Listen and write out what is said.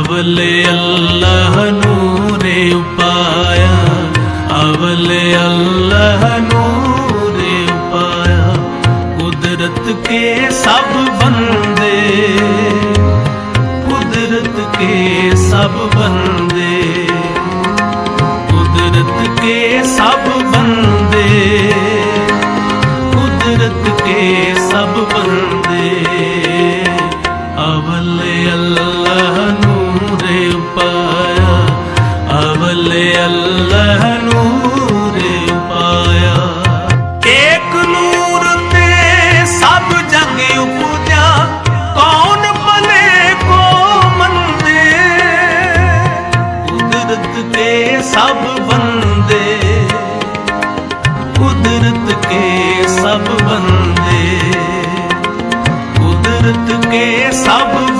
അവലെ അല്ലഹനൂരെ ഉപ്പായ അവലെ അല്ലഹനൂരെ ഉപ്പായ കുദരത് കെ സബ് ബന്ദേ കുദരത് കെ സബ് ബന്ദേ ਕੁਦਰਤ ਕੇ ਸਭ ਬੰਦੇ ਕੁਦਰਤ ਕੇ ਸਭ ਬੰਦੇ ਅਵਲੇ ਅੱਲਹ ਨੂਰੇ ਪਾਇਆ। ਏਕ ਨੂਰ ਤੇ ਸਭ ਜਗ ਉਪਜਾ ਕੌਣ ਭਲੇ ਕੋ ਮੰਦੇ ਕੁਦਰਤ ਕੇ ਸਭ ਬੰਦੇ। ਕੁਦਰਤ ਕੇ ਸਭ ਬੰਦੇ। ਕੁਦਰਤ ਕੇ ਸਭ